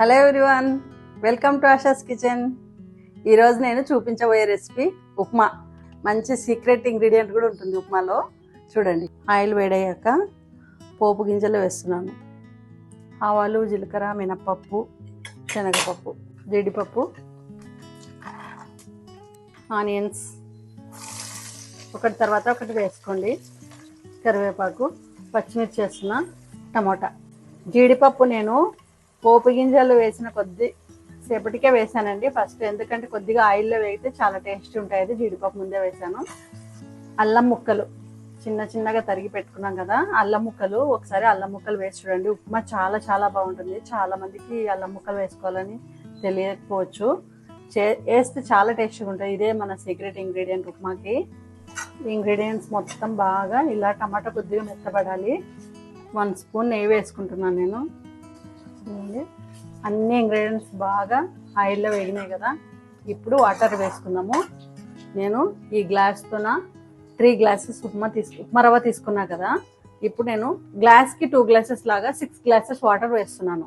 Hello everyone welcome to Asha's kitchen ఈరోజు నేను చూపించబోయే రెసిపీ ఉప్మా. మంచి సీక్రెట్ ఇంగ్రీడియంట్ కూడా ఉంటుంది ఉప్మాలో. చూడండి. ఆయిల్ వేడయ్యాక పోపు గింజలు వేస్తున్నాను. ఆవాలు జీలకర్ర మినప్పప్పు శనగపప్పు జీడిపప్పు ఆనియన్స్. ఒకటి తర్వాత ఒకటి వేసుకోండి. కరివేపాకు పచ్చిమిర్చి వేస్తున్నా టమోటా. జీడిపప్పు నేను పోపు గింజలు వేసిన కొద్ది సేపటికే వేసానండి. ఫస్ట్ ఎందుకంటే కొద్దిగా ఆయిల్లో వేగితే చాలా టేస్ట్ ఉంటాయి. అది జీడిపప్పు ముందే వేసాను. అల్లం ముక్కలు చిన్న చిన్నగా తరిగి పెట్టుకున్నాం కదా అల్లం ముక్కలు. ఒకసారి అల్లం ముక్కలు వేసి చూడండి. ఉప్మా చాలా చాలా బాగుంటుంది. చాలా మందికి అల్లం ముక్కలు వేసుకోవాలని తెలియకపోవచ్చు. చే వేస్తే చాలా టేస్ట్గా ఉంటుంది ఇదే మన సీక్రెట్ ఇంగ్రీడియంట్ ఉప్మాకి. ఇంగ్రీడియంట్స్ మొత్తం బాగా ఇలా టమాటా కొద్దిగా మెత్తపడాలి. వన్ స్పూన్ నెయ్యి వేసుకుంటున్నాను నేను. చూడండి అన్ని ఇంగ్రీడియంట్స్ బాగా ఆయిల్లో వేగినాయి కదా. ఇప్పుడు వాటర్ వేసుకున్నాము నేను ఈ గ్లాస్తోన త్రీ గ్లాసెస్ ఉప్మా తీసుకు ఉప్మా రవ్వ తీసుకున్నా కదా. ఇప్పుడు నేను గ్లాస్కి టూ గ్లాసెస్ లాగా సిక్స్ గ్లాసెస్ వాటర్ వేస్తున్నాను.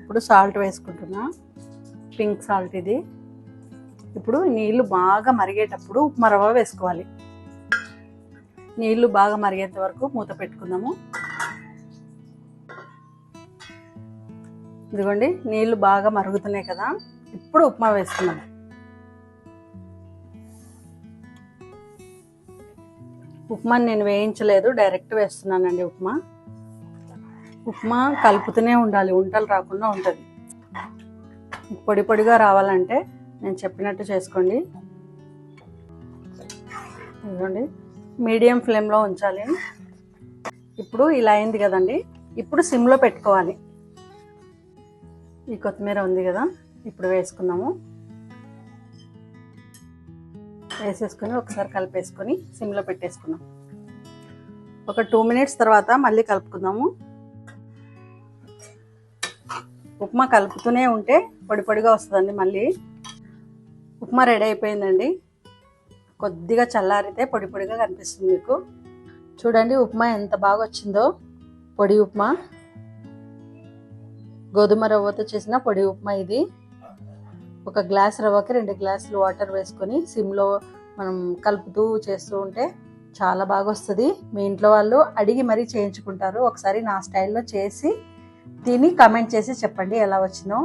ఇప్పుడు సాల్ట్ వేసుకుంటున్నా. పింక్ సాల్ట్ ఇది. ఇప్పుడు నీళ్ళు బాగా మరిగేటప్పుడు ఉప్మా రవ్వ వేసుకోవాలి. నీళ్ళు బాగా మరిగేంత వరకు మూత పెట్టుకుందాము. ఇదిగోండి నీళ్ళు బాగా మరుగుతున్నాయి కదా. ఇప్పుడు ఉప్మా వేసుకున్నాం ఉప్మా నేను వేయించలేదు డైరెక్ట్ వేస్తున్నానండి ఉప్మా. ఉప్మా కలుపుతూనే ఉండాలి ఉంటలు రాకుండా ఉంటుంది. పొడి పొడిగా రావాలంటే నేను చెప్పినట్టు చేసుకోండి. ఇదిగోండి మీడియం ఫ్లేమ్లో ఉంచాలి. ఇప్పుడు ఇలా అయింది కదండి. ఇప్పుడు సిమ్లో పెట్టుకోవాలి. ఈ కొత్తిమీర ఉంది కదా ఇప్పుడు వేసుకున్నాము. వేసేసుకొని ఒకసారి కలిపేసుకొని సిమ్లో పెట్టేసుకున్నాం. ఒక టూ మినిట్స్ తర్వాత మళ్ళీ కలుపుకుందాము. ఉప్మా కలుపుతూనే ఉంటే పొడి పొడిగా వస్తుందండి మళ్ళీ. ఉప్మా రెడీ అయిపోయిందండి. కొద్దిగా చల్లారితే పొడి పొడిగా కనిపిస్తుంది మీకు. చూడండి ఉప్మా ఎంత బాగా వచ్చిందో పొడి ఉప్మా. గోధుమ రవ్వతో చేసిన పొడి ఉప్మా ఇది. ఒక గ్లాస్ రవ్వకి రెండు గ్లాసులు వాటర్ వేసుకొని సిమ్లో మనం కలుపుతూ చేస్తూ ఉంటే చాలా బాగా వస్తుంది మీ ఇంట్లో వాళ్ళు అడిగి మరీ చేయించుకుంటారు. ఒకసారి నా స్టైల్లో చేసి తిని కమెంట్ చేసి చెప్పండి ఎలా వచ్చిందో.